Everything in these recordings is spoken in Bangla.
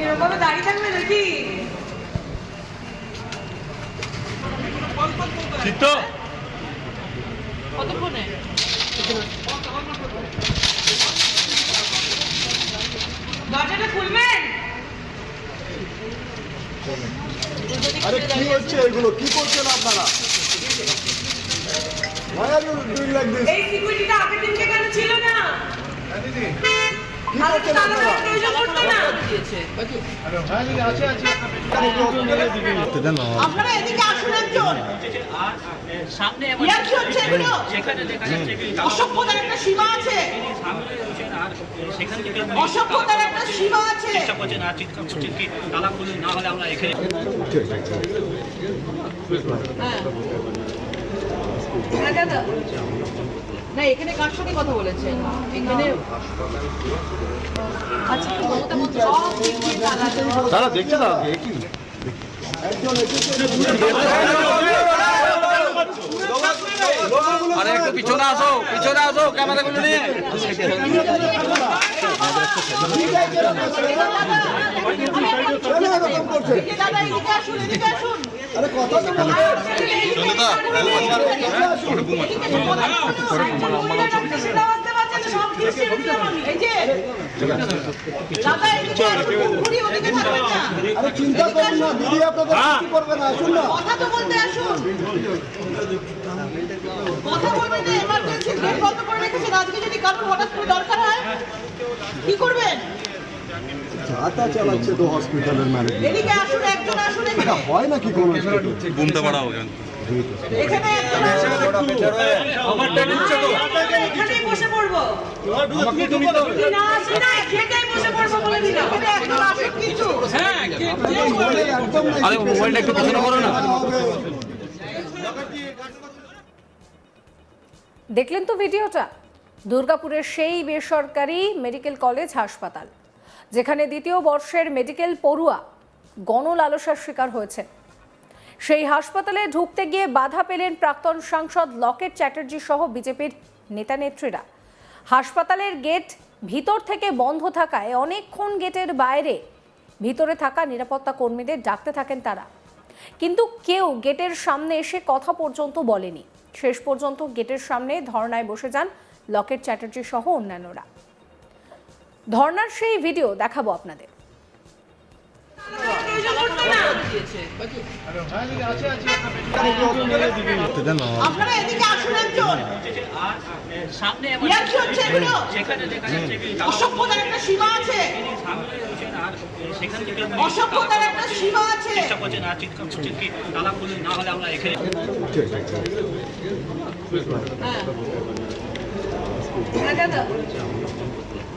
এরকম দাঁড়িয়ে থাকবে নাকি? চিত্ত কতক্ষণে? দরজাটা খুলবেন? আরে কি হচ্ছে এগুলো? কি করছেন আপনারা? Why are you doing like this? অসভ্যতার একটা সীমা আছে। অসভ্যতার একটা সীমা আছে। না হলে আমরা এখানে হ্যাঁ না এখানে কার সঙ্গে কথা বলেছেন? এখানে আচ্ছা। তারা দেখছে না কি আরে একটু পিছনে আসো পিছনে আসো ক্যামেরা গুলো নিয়ে। কেন এরকম করছে এদিকে দাদা এদিকে আসুন এদিকে আসুন। চিন্তা করুন না দিদি আপনাদের কি করবে না আসুন না। কথা তো বলতে আসুন। কথা বলবেন না এমার্জেন্সি গেট বন্ধ করে রেখেছেন। আজকে যদি কারোর হঠাৎ করে দরকার হয় কি করবেন? চালাচ্ছে তো হসপিটালের ম্যানেজার এদিকে আসুন একজন আসুন এখানে। হয় নাকি কোনো ঘুমতে পাড়াও এখানে একজন আসুন। এখানেই বসে পড়ব। যদি না আসি না এখানেই বসে পড়ব বলে দিলাম। এখানে একজন আসুন কিন্তু একদম নাই। আরে মোবাইলটা একটু পিছনে করো না। দেখলেন তো ভিডিওটা? দুর্গাপুরের সেই বেসরকারি মেডিকেল কলেজ হাসপাতাল। যেখানে দ্বিতীয় বর্ষের মেডিকেল পড়ুয়া গণলালসার শিকার হয়েছে। সেই হাসপাতালে ঢুকতে গিয়ে বাধা পেলেন প্রাক্তন সাংসদ লকেট চ্যাটার্জি সহ বিজেপির নেতা নেত্রীরা। হাসপাতালের গেট ভিতর থেকে বন্ধ থাকায় অনেকক্ষণ গেটের বাইরে ভিতরে থাকা নিরাপত্তা কর্মীদের ডাকতে থাকেন তারা। কিন্তু কেউ গেটের সামনে এসে কথা পর্যন্ত বলেনি। শেষ পর্যন্ত গেটের সামনে ধর্নায় বসে যান লকেট চ্যাটার্জি সহ অন্যান্যরা। ধর্নার সেই ভিডিও দেখাবো আপনাদের। দাদা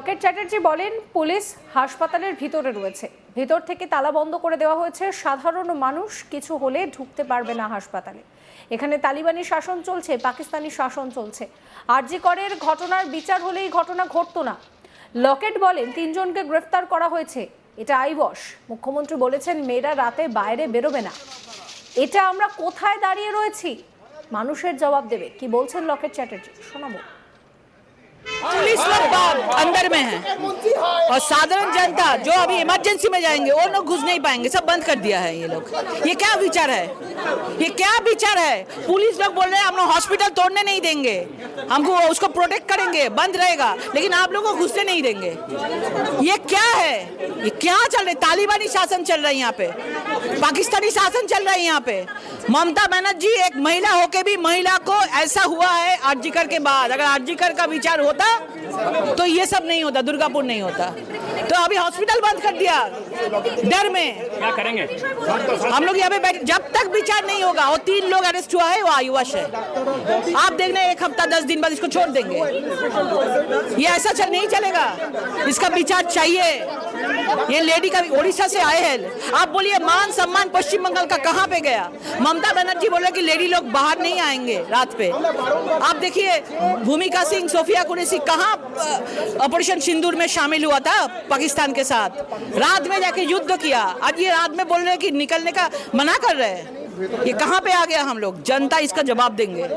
লকেট চ্যাটার্জি বলেন, পুলিশ হাসপাতালের ভিতরে রয়েছে। ভিতর থেকে তালা বন্ধ করে দেওয়া হয়েছে। সাধারণ মানুষ কিছু হলে ঢুকতে পারবে না হাসপাতালে। এখানে তালিবানি শাসন চলছে, পাকিস্তানি শাসন চলছে। আরজি করের ঘটনার বিচার হলেই ঘটনা ঘটতো না। লকেট বলেন, তিনজনকে গ্রেফতার করা হয়েছে। এটা আইবস মুখ্যমন্ত্রী বলেছেন, মেয়েরা রাতে বাইরে বেরোবে না। এটা আমরা কোথায় দাঁড়িয়ে রয়েছি? মানুষের জবাব দেবে। কি বলছেন লকেট চ্যাটার্জি? শোনাবো। पुलिस लोग बाहर अंदर में है। और साधारण जनता जो अभी इमरजेंसी में जाएँगे वो लोग घुस नहीं पाएँगे। सब बंद कर दिया है ये लोग। ये क्या विचार है? ये क्या विचार है? पुलिस लोग बोल रहे हैं हम लोग हॉस्पिटल तोड़ने नहीं देंगे। हमको उसको प्रोटेक्ट करेंगे बंद रहेगा। लेकिन आप लोगों को घुसने नहीं देंगे। ये क्या है? ये क्या चल रहा है? तालिबानी शासन चल रहा है यहाँ पे। पाकिस्तानी शासन चल रहा है यहाँ पे। ममता बनर्जी एक महिला होके भी महिला को ऐसा हुआ है आरजीकर के बाद। अगर आरजीकर का विचार होता तो ये सब नहीं होता, दुर्गापुर नहीं होता। तो अभी हॉस्पिटल बंद कर दिया। डर में। क्या करेंगे? हम लोग यहाँ पे बैठ जब तक विचार नहीं होगा और तीन लोग अरेस्ट हुआ है वो आयुष है। आप देखना एक हफ़्ता दस दिन बाद इसको छोड़ देंगे। ये ऐसा चल नहीं चलेगा। इसका विचार चाहिए। ये लेडी का उड़ीसा से आए हैं। आप बोलिए मान सम्मान पश्चिम बंगाल का कहाँ पे गया? ममता बनर्जी बोल रहे कि लेडी लोग बाहर नहीं आएँगे रात पे। आप देखिए भूमिका सिंह सोफिया कुरैशी कहाँ ऑपरेशन सिंदूर में शामिल हुआ था? पाकिस्तान के साथ रात में जाके युद्ध किया आज ये रात में बोल रहे हैं कि निकलने का मना कर रहे हैं ये कहाँ पे आ गया हम लोग जनता इसका जवाब देंगे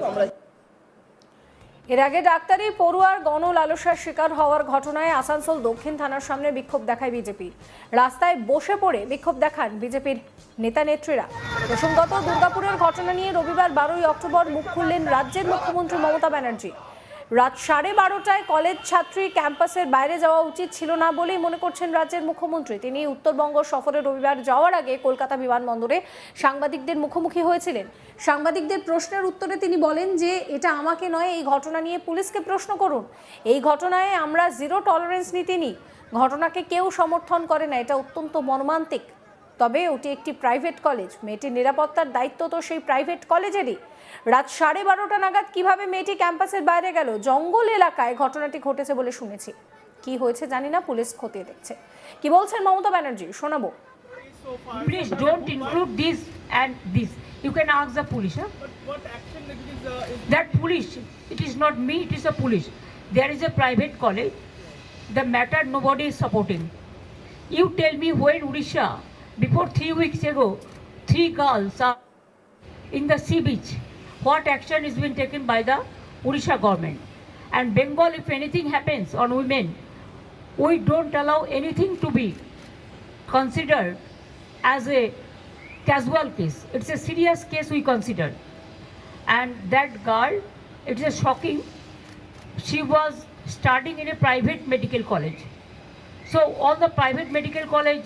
এর আগে ডাক্তারি পড়ুয়ার গণ লালসার শিকার হওয়ার ঘটনায় আসানসোল দক্ষিণ থানার সামনে বিক্ষোভ দেখায় বিজেপি রাস্তায় বসে পড়ে বিক্ষোভ দেখান বিজেপির নেতা নেত্রীরা প্রসঙ্গত দুর্গাপুরের ঘটনা নিয়ে রবিবার বারোই অক্টোবর মুখ খুললেন রাজ্যের মুখ্যমন্ত্রী মমতা ব্যানার্জি রাত সাড়ে বারোটায় কলেজ ছাত্রী ক্যাম্পাসের বাইরে যাওয়া উচিত ছিল না বলেই মনে করছেন রাজ্যের মুখ্যমন্ত্রী। তিনি উত্তরবঙ্গ সফরে রবিবার যাওয়ার আগে কলকাতা বিমানবন্দরে সাংবাদিকদের মুখোমুখি হয়েছিলেন। সাংবাদিকদের প্রশ্নের উত্তরে তিনি বলেন যে, এটা আমাকে নয়, এই ঘটনা নিয়ে পুলিশকে প্রশ্ন করুন। এই ঘটনায় আমরা জিরো টলারেন্স নীতি নিই। ঘটনাকে কেউ সমর্থন করে না। এটা অত্যন্ত মর্মান্তিক। তবে ওটি একটি প্রাইভেট কলেজ মেয়েটির নিরাপত্তার দায়িত্ব তো সেই প্রাইভেট কলেজেরই রাত সাড়ে বারোটা নাগাদ কীভাবে মেয়েটি ক্যাম্পাসের বাইরে গেল জঙ্গল এলাকায় ঘটনাটি ঘটেছে বলে শুনেছি কি হয়েছে জানি না পুলিশ খতিয়ে দেখছে কি বলছেন মমতা ব্যানার্জি শোনাবো Please don't include this and this. You can ask the police. Huh? But what action is this? Uh, That police, it is not me, it is the police. There is a private college. The matter nobody is supporting. You tell me when Odisha, before three weeks ago, three girls are in the sea beach. What action is being taken by the Odisha government? And Bengal, if anything happens on women, we don't allow anything to be considered as a casual case. It's a serious case we consider. And that girl, it's a shocking. She was studying in a private medical college. So all the private medical college,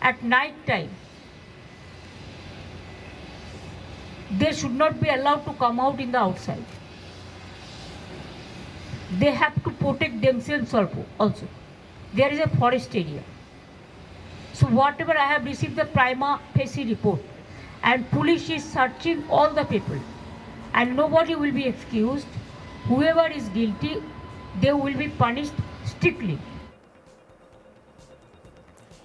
at night time. They should not be allowed to come out in the outside. They have to protect themselves also. There is a forest area. So whatever I have received the prima facie report and police is searching all the people and nobody will be excused. Whoever is guilty, they will be punished strictly.